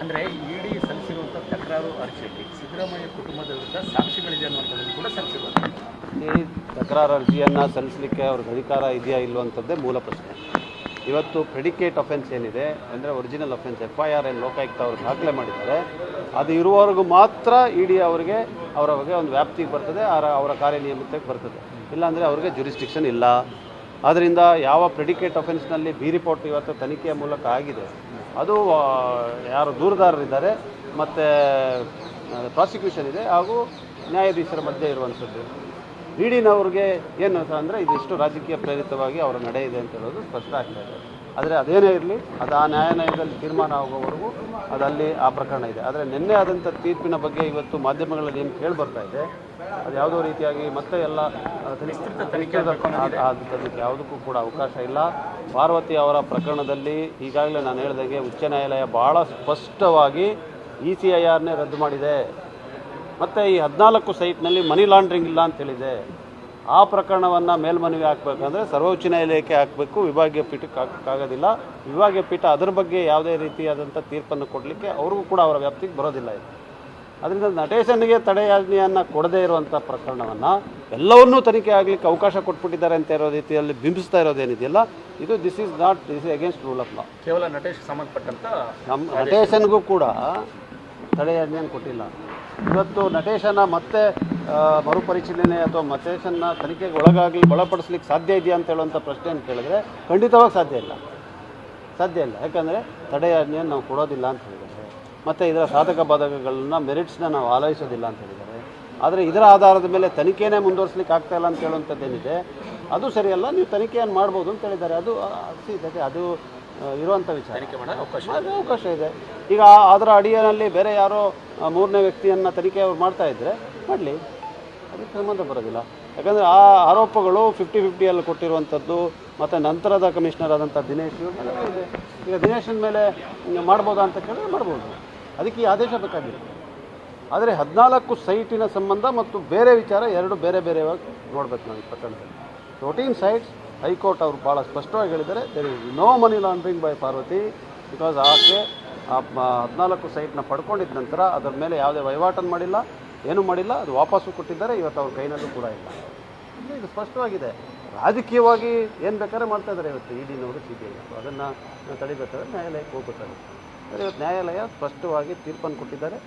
ಅಂದರೆ ಇಡಿ ಸಲ್ಲಿಸಿರುವಂಥ ತಕರಾರು ಅರ್ಜಿಯಲ್ಲಿ ಸಿದ್ದರಾಮಯ್ಯ ಕುಟುಂಬದ ವಿರುದ್ಧ ಸಾಕ್ಷಿಗಳಿದೆ ಅನ್ನುವಂಥದ್ದು ಕೂಡ ಸಲ್ಲಿಸಿದ್ದಾರೆ ಈ ತಕರಾರು ಅರ್ಜಿಯನ್ನು ಸಲ್ಲಿಸಲಿಕ್ಕೆ ಅವ್ರಿಗೆ ಅಧಿಕಾರ ಇದೆಯಾ ಇಲ್ವಂಥದ್ದೇ ಮೂಲ ಪ್ರಶ್ನೆ. ಇವತ್ತು ಪ್ರೆಡಿಕೇಟ್ ಅಫೆನ್ಸ್ ಏನಿದೆ ಅಂದರೆ original offence F I R ಏನು ಲೋಕಾಯುಕ್ತ ಅವರು ದಾಖಲೆ ಮಾಡಿದ್ದಾರೆ. ಅದು ಇರುವವರೆಗೂ ಮಾತ್ರ ಇಡಿ ಅವರಿಗೆ, ಅವರ ಬಗ್ಗೆ ಒಂದು ವ್ಯಾಪ್ತಿಗೆ ಬರ್ತದೆ, ಅವರ ಅವರ ಕಾರ್ಯನಿಯಮಿತಕ್ಕೆ ಬರ್ತದೆ. ಇಲ್ಲಾಂದರೆ ಅವ್ರಿಗೆ ಜುರಿಸ್ಟಿಕ್ಷನ್ ಇಲ್ಲ. ಆದ್ದರಿಂದ ಯಾವ ಪ್ರೆಡಿಕೇಟ್ ಅಫೆನ್ಸ್ನಲ್ಲಿ ಬಿ ರಿಪೋರ್ಟ್ ಇವತ್ತು ತನಿಖೆಯ ಮೂಲಕ ಆಗಿದೆ, ಅದು ಯಾರು ದೂರದಾರರಿದ್ದಾರೆ ಮತ್ತು ಪ್ರಾಸಿಕ್ಯೂಷನ್ ಇದೆ ಹಾಗೂ ನ್ಯಾಯಾಧೀಶರ ಮಧ್ಯೆ ಇರುವಂಥದ್ದು ಇಡಿನವ್ರಿಗೆ ಏನು ಅಂದರೆ ಇದಿಷ್ಟು ರಾಜಕೀಯ ಪ್ರೇರಿತವಾಗಿ ಅವರ ನಡೆ ಇದೆ ಅಂತ ಹೇಳೋದು ಸ್ಪಷ್ಟ ಆಗ್ತಾ ಇದೆ. ಆದರೆ ಅದೇನೇ ಇರಲಿ ಅದು ಆ ನ್ಯಾಯಾಲಯದಲ್ಲಿ ತೀರ್ಮಾನ ಆಗೋವರೆಗೂ ಅದಲ್ಲಿ ಆ ಪ್ರಕರಣ ಇದೆ. ಆದರೆ ನಿನ್ನೆ ಆದಂಥ ತೀರ್ಪಿನ ಬಗ್ಗೆ ಇವತ್ತು ಮಾಧ್ಯಮಗಳಲ್ಲಿ ಏನು ಕೇಳಿ ಬರ್ತಾ ಇದೆ ಅದು ಯಾವುದೋ ರೀತಿಯಾಗಿ ಮತ್ತೆ ಎಲ್ಲ ತನಿಖೆ ಯಾವುದಕ್ಕೂ ಕೂಡ ಅವಕಾಶ ಇಲ್ಲ. ಪಾರ್ವತಿ ಅವರ ಪ್ರಕರಣದಲ್ಲಿ ಈಗಾಗಲೇ ನಾನು ಹೇಳಿದಂಗೆ ಉಚ್ಚ ನ್ಯಾಯಾಲಯ ಭಾಳ ಸ್ಪಷ್ಟವಾಗಿ ಇ ಸಿ ಐ ಆರ್ನೇ ರದ್ದು ಮಾಡಿದೆ. ಮತ್ತು ಈ ಹದಿನಾಲ್ಕು ಸೈಟ್ನಲ್ಲಿ ಮನಿ ಲಾಂಡ್ರಿಂಗ್ ಇಲ್ಲ ಅಂತ ಹೇಳಿದೆ. ಆ ಪ್ರಕರಣವನ್ನು ಮೇಲ್ಮನವಿ ಹಾಕಬೇಕಂದ್ರೆ ಸರ್ವೋಚ್ಚ ನ್ಯಾಯಾಲಯಕ್ಕೆ ಹಾಕಬೇಕು. ವಿಭಾಗೀಯ ಪೀಠಕ್ಕೆ ಹಾಕೋಕ್ಕಾಗೋದಿಲ್ಲ ವಿಭಾಗೀಯ ಪೀಠ ಅದರ ಬಗ್ಗೆ ಯಾವುದೇ ರೀತಿಯಾದಂಥ ತೀರ್ಪನ್ನು ಕೊಡಲಿಕ್ಕೆ ಅವ್ರಿಗೂ ಕೂಡ ಅವರ ವ್ಯಾಪ್ತಿಗೆ ಬರೋದಿಲ್ಲ ಇದು. ಅದರಿಂದ ನಟೇಶನಿಗೆ ತಡೆಯಾಜ್ಞೆಯನ್ನು ಕೊಡದೇ ಇರುವಂಥ ಪ್ರಕರಣವನ್ನು ಎಲ್ಲವನ್ನೂ ತನಿಖೆ ಆಗಲಿಕ್ಕೆ ಅವಕಾಶ ಕೊಟ್ಬಿಟ್ಟಿದ್ದಾರೆ ಅಂತ ಇರೋ ರೀತಿಯಲ್ಲಿ ಬಿಂಬಿಸ್ತಾ ಇರೋದೇನಿದೆಯಲ್ಲ ಇದು this is not this is against rule of law ಕೇವಲ ನಟೇಶ್ ಸಂಬಂಧಪಟ್ಟಂಥ ನಮ್ಮ ನಟೇಶನ್ಗೂ ಕೂಡ ತಡೆಯಾಜ್ಞೆಯನ್ನು ಕೊಟ್ಟಿಲ್ಲ. ಇವತ್ತು ನಟೇಶನ ಮತ್ತೆ ಮರುಪರಿಶೀಲನೆ ಅಥವಾ ಮತೇಶನ್ನ ತನಿಖೆಗೆ ಒಳಗಾಗಲಿ ಒಳಪಡಿಸ್ಲಿಕ್ಕೆ ಸಾಧ್ಯ ಇದೆಯಾ ಅಂತ ಹೇಳುವಂಥ ಪ್ರಶ್ನೆ ಅಂತ ಕೇಳಿದ್ರೆ ಖಂಡಿತವಾಗಿ ಸಾಧ್ಯ ಇಲ್ಲ. ಸಾಧ್ಯ ಇಲ್ಲ. ಯಾಕಂದರೆ ತಡೆಯಾಜ್ಞೆಯನ್ನು ನಾವು ಕೊಡೋದಿಲ್ಲ ಅಂತ ಹೇಳಿದ್ದಾರೆ. ಮತ್ತು ಇದರ ಸಾಧಕ ಬಾಧಕಗಳನ್ನ ಮೆರಿಟ್ಸ್ನ ನಾವು ಆಲೋಚಿಸೋದಿಲ್ಲ ಅಂತ ಹೇಳಿದ್ದಾರೆ. ಆದರೆ ಇದರ ಆಧಾರದ ಮೇಲೆ ತನಿಖೆನೇ ಮುಂದುವರಿಸಲಿಕ್ಕೆ ಆಗ್ತಾ ಇಲ್ಲ ಅಂತ ಹೇಳುವಂಥದ್ದೇನಿದೆ ಅದು ಸರಿಯಲ್ಲ. ನೀವು ತನಿಖೆಯನ್ನು ಮಾಡ್ಬೋದು ಅಂತ ಹೇಳಿದ್ದಾರೆ. ಅದು ಆ, ಅದು ಇರುವಂಥ ವಿಚಾರ. ಅವಕಾಶ ಇದೆ. ಈಗ ಅದರ ಅಡಿಯಲ್ಲಿ ಬೇರೆ ಯಾರೋ ಮೂರನೇ ವ್ಯಕ್ತಿಯನ್ನು ತನಿಖೆ ಅವ್ರು ಮಾಡ್ತಾ ಇದ್ದರೆ ಮಾಡಲಿ. ಅದಕ್ಕೆ ಸಂಬಂಧ ಬರೋದಿಲ್ಲ. ಯಾಕಂದರೆ ಆ ಆರೋಪಗಳು ಫಿಫ್ಟಿ ಫಿಫ್ಟಿಯಲ್ಲಿ ಕೊಟ್ಟಿರುವಂಥದ್ದು, ಮತ್ತು ನಂತರದ ಕಮಿಷನರ್ ಆದಂಥ ದಿನೇಶ್ ಇದೆ. ಈಗ ದಿನೇಶನ ಮೇಲೆ ಮಾಡ್ಬೋದಾ ಅಂತ ಕೇಳಿದ್ರೆ ಮಾಡ್ಬೋದು. ಅದಕ್ಕೆ ಈ ಆದೇಶ ಬೇಕಾಗಿಲ್ಲ ಆದರೆ ಹದಿನಾಲ್ಕು ಸೈಟಿನ ಸಂಬಂಧ ಮತ್ತು ಬೇರೆ ವಿಚಾರ ಎರಡು ಬೇರೆ ಬೇರೆವಾಗಿ ನೋಡಬೇಕು ಈ ಪ್ರಕರಣದಲ್ಲಿ. ಫೋರ್ಟೀನ್ ಸೈಟ್ಸ್ ಹೈಕೋರ್ಟ್ ಅವರು ಭಾಳ ಸ್ಪಷ್ಟವಾಗಿ ಹೇಳಿದ್ದಾರೆ there is no money laundering by Parvati because ಆಕೆ ಹದಿನಾಲ್ಕು ಸೈಟ್ನ ಪಡ್ಕೊಂಡಿದ್ದ ನಂತರ ಅದರ ಮೇಲೆ ಯಾವುದೇ ವಹಿವಾಟನ್ನು ಮಾಡಿಲ್ಲ. ಏನೂ ಮಾಡಿಲ್ಲ, ಅದು ವಾಪಸ್ಸು ಕೊಟ್ಟಿದ್ದಾರೆ, ಇವತ್ತು ಅವ್ರ ಕೈನಲ್ಲೂ ಕೂಡ ಇಲ್ಲ. ಇದು ಸ್ಪಷ್ಟವಾಗಿದೆ. ರಾಜಕೀಯವಾಗಿ ಏನು ಬೇಕಾದ್ರೆ ಮಾಡ್ತಾ ಇದ್ದಾರೆ ಇವತ್ತು ಇ ಡಿನವರು ಸಿ ಬಿ ಐ ಅದನ್ನು ತಡಿಬೇಕಾದ್ರೆ ನ್ಯಾಯಾಲಯಕ್ಕೆ ಹೋಗ್ಬೇಕಾಗುತ್ತೆ. ಇವತ್ತು ನ್ಯಾಯಾಲಯ ಸ್ಪಷ್ಟವಾಗಿ ತೀರ್ಪನ್ನು ಕೊಟ್ಟಿದ್ದಾರೆ.